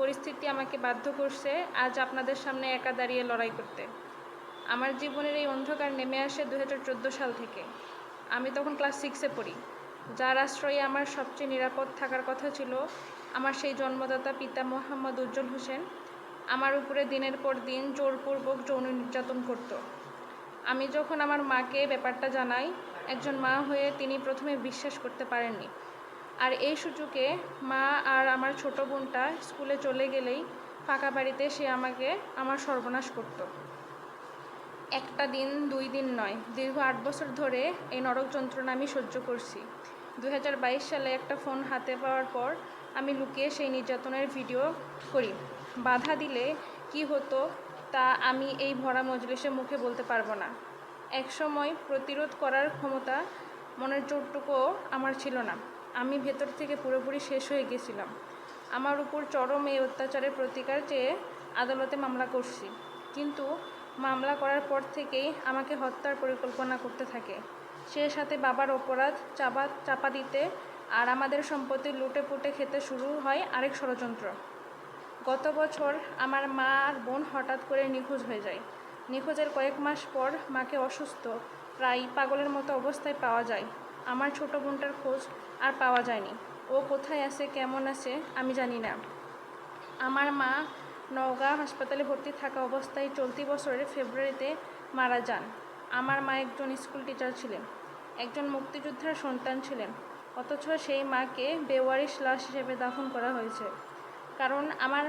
পরিস্থিতি আমাকে বাধ্য করছে আজ আপনাদের সামনে একা দাঁড়িয়ে লড়াই করতে। আমার জীবনের এই অন্ধকার নেমে আসে দু হাজার চোদ্দ সাল থেকে। আমি তখন ক্লাস সিক্সে পড়ি। যার আশ্রয়ে আমার সবচেয়ে নিরাপদ থাকার কথা ছিল আমার সেই জন্মদাতা পিতা মোহাম্মদ উজ্জ্বল হোসেন। আমার উপরে দিনের পর দিন জোরপূর্বক যৌন নির্যাতন করত। আমি যখন আমার মাকে ব্যাপারটা জানাই, একজন মা হয়ে তিনি প্রথমে বিশ্বাস করতে পারেননি। আর এই সুযোগে মা আর আমার ছোট বোনটা স্কুলে চলে গেলেই ফাঁকা বাড়িতে সে আমাকে আমার সর্বনাশ করত। একটা দিন, দুই দিন নয়, দীর্ঘ আট বছর ধরে এই নরক যন্ত্রণা আমি সহ্য করছি। দু হাজার বাইশ সালে একটা ফোন হাতে পাওয়ার পর আমি লুকিয়ে সেই নির্যাতনের ভিডিও করি। বাধা দিলে কি হতো তা আমি এই ভরা মজলিসে মুখে বলতে পারব না। একসময় প্রতিরোধ করার ক্ষমতা মনের চোটটুকুও আমার ছিল না। আমি ভেতর থেকে পুরোপুরি শেষ হয়ে গেছিলাম। আমার উপর চরম এই অত্যাচারের প্রতিকার চেয়ে আদালতে মামলা করছি। কিন্তু মামলা করার পর থেকেই আমাকে হত্যার পরিকল্পনা করতে থাকে। সে সাথে বাবার অপরাধ, চাপা চাপা দিতে আর আমাদের সম্পত্তি লুটে পুটে খেতে শুরু হয় আরেক ষড়যন্ত্র। গত বছর আমার মা আর বোন হঠাৎ করে নিখোঁজ হয়ে যায়। নিখোঁজের কয়েক মাস পর মাকে অসুস্থ, প্রায় পাগলের মতো অবস্থায় পাওয়া যায়। আমার ছোট বোনটার খোঁজ আর পাওয়া যায়নি। ও কোথায় আছে, কেমন আছে, আমি জানি না। আমার মা নওগাঁ হাসপাতালে ভর্তি থাকা অবস্থায় চলতি বছরের ফেব্রুয়ারিতে মারা যান। আমার মা একজন স্কুল টিচার ছিলেন, একজন মুক্তিযোদ্ধার সন্তান ছিলেন। অথচ সেই মাকে বেওয়ারিশ লাশ হিসেবে দাফন করা হয়েছে। কারণ আমার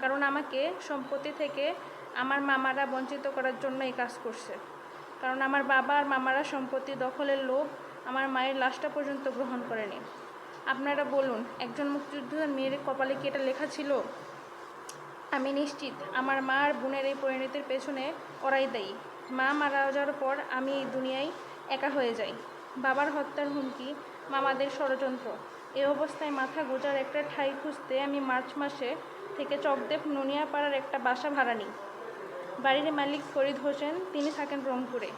কারণ আমাকে সম্পত্তি থেকে আমার মামারা বঞ্চিত করার জন্য এই কাজ করছে। কারণ আমার বাবা আর মামারা সম্পত্তি দখলের লোভ আমার মায়ের লাশটা পর্যন্ত গ্রহণ করেনি। আপনারা বলুন, একজন মুক্তিযোদ্ধার মেয়ের কপালে কি এটা লেখা ছিল? আমি নিশ্চিত, আমার মা আর বোনের এই পরিণতির পেছনে ওরাই দায়ী। মা মারা যাওয়ার পর আমি এই দুনিয়ায় একা হয়ে যাই। বাবার হত্যার হুমকি মামাদের ষড়যন্ত্র। এ অবস্থায় মাথা গোজার একটা ঠাই খুঁজতে আমি মার্চ মাসে থেকে চকদেব নুনিয়াপাড়ার একটা বাসা ভাড়া নিই। বাড়ির মালিক ফরিদ হোসেন, তিনি থাকেন রংপুরে।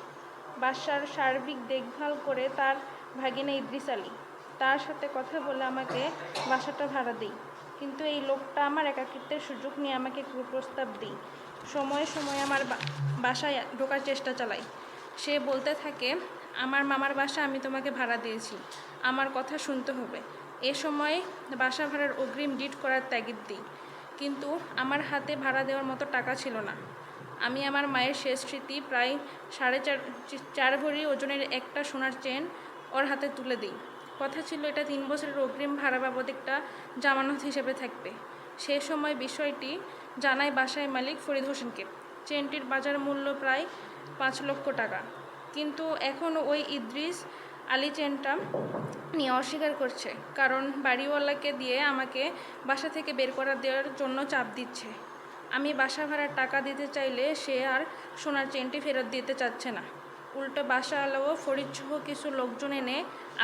বাসার সার্বিক দেখভাল করে তার ভাগিনা ইদ্রিস আলী। তার সাথে কথা বলে আমাকে বাসাটা ভাড়া দিই। কিন্তু এই লোকটা আমার একাকিত্বের সুযোগ নিয়ে আমাকে কুপ্রস্তাব দিই। সময়ে সময়ে আমার বাসায় ঢোকার চেষ্টা চালাই সে বলতে থাকে, আমার মামার বাসা আমি তোমাকে ভাড়া দিয়েছি। আমার কথা শুনতে হবে। এ সময় বাসা ভাড়ার অগ্রিম ডিট করার তাগিদ দিই। কিন্তু আমার হাতে ভাড়া দেওয়ার মতো টাকা ছিল না। আমি আমার মায়ের শেষ স্মৃতি প্রায় সাড়ে চার চার ভরি ওজনের একটা সোনার চেন ওর হাতে তুলে দিই। কথা ছিল এটা তিন বছরের অগ্রিম ভাড়া বাবদ একটা জামানত হিসেবে থাকবে। সে সময় বিষয়টি জানায় বাসায় মালিক ফরিদ হোসেনকে। চেনটির বাজার মূল্য প্রায় পাঁচ লক্ষ টাকা। কিন্তু এখন ওই ইদ্রিস আলী চেনটা নিয়ে অস্বীকার করছে। কারণ বাড়িওয়ালাকে দিয়ে আমাকে বাসা থেকে বের করা দেওয়ার জন্য চাপ দিচ্ছে। আমি বাসা ভাড়ার টাকা দিতে চাইলে সে আর সোনার চেনটি ফেরত দিতে চাচ্ছে না। উল্টো বাসাওয়ালাও ফরিদসহ কিছু লোকজন এনে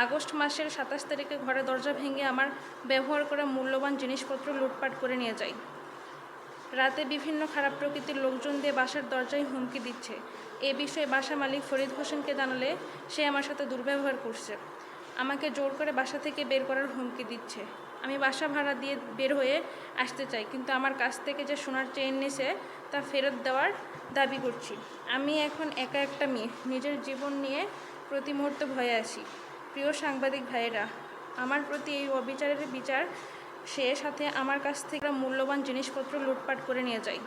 আগস্ট মাসের সাতাশ তারিখে ঘরে দরজা ভেঙে আমার ব্যবহার করা মূল্যবান জিনিসপত্র লুটপাট করে নিয়ে যায়। রাতে বিভিন্ন খারাপ প্রকৃতির লোকজন দিয়ে বাসার দরজায় হুমকি দিচ্ছে। এ বিষয়ে বাসা মালিক ফরিদ হোসেনকে জানালে সে আমার সাথে দুর্ব্যবহার করছে। আমাকে জোর করে বাসা থেকে বের করার হুমকি দিচ্ছে। আমি বাসা ভাড়া দিয়ে বের হয়ে আসতে চাই, কিন্তু আমার কাছ থেকে যে সোনার চেন নিছে তা ফেরত দেওয়ার দাবি করছি। আমি এখন একা একটা মেয়ে, নিজের জীবন নিয়ে প্রতি মুহূর্তে ভয়ে আছি। প্রিয় সাংবাদিক ভাইয়েরা, আমার প্রতি এই অবিচারের বিচার সে সাথে আমার কাছ থেকে মূল্যবান জিনিসপত্র লুটপাট করে নিয়ে যায়।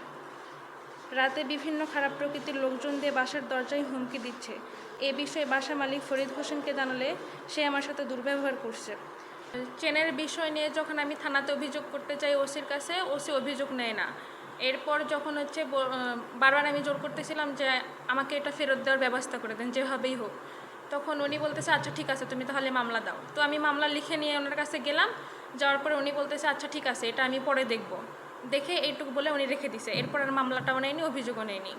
রাতে বিভিন্ন খারাপ প্রকৃতির লোকজন দিয়ে বাসার দরজায় হুমকি দিচ্ছে। এ বিষয়ে বাসা মালিক ফরিদ হোসেনকে জানালে সে আমার সাথে দুর্ব্যবহার করছে। চেনের বিষয় নিয়ে যখন আমি থানাতে অভিযোগ করতে চাই ওসির কাছে, ওসি অভিযোগ নেয় না। এরপর যখন হচ্ছে বারবার আমি জোর করতেছিলাম যে আমাকে এটা ফেরত দেওয়ার ব্যবস্থা করে দেন, যেভাবেই হোক। তখন উনি বলতেছে আচ্ছা ঠিক আছে, তুমি তাহলে মামলা দাও। তো আমি মামলা লিখে নিয়ে ওনার কাছে গেলাম। যাওয়ার পরে উনি বলতেছে আচ্ছা ঠিক আছে, এটা আমি পরে দেখব। দেখে এইটুকু বলে উনি রেখে দিছে। এরপর আর মামলাটাও নেয়নি অভিযোগও নেয়নি।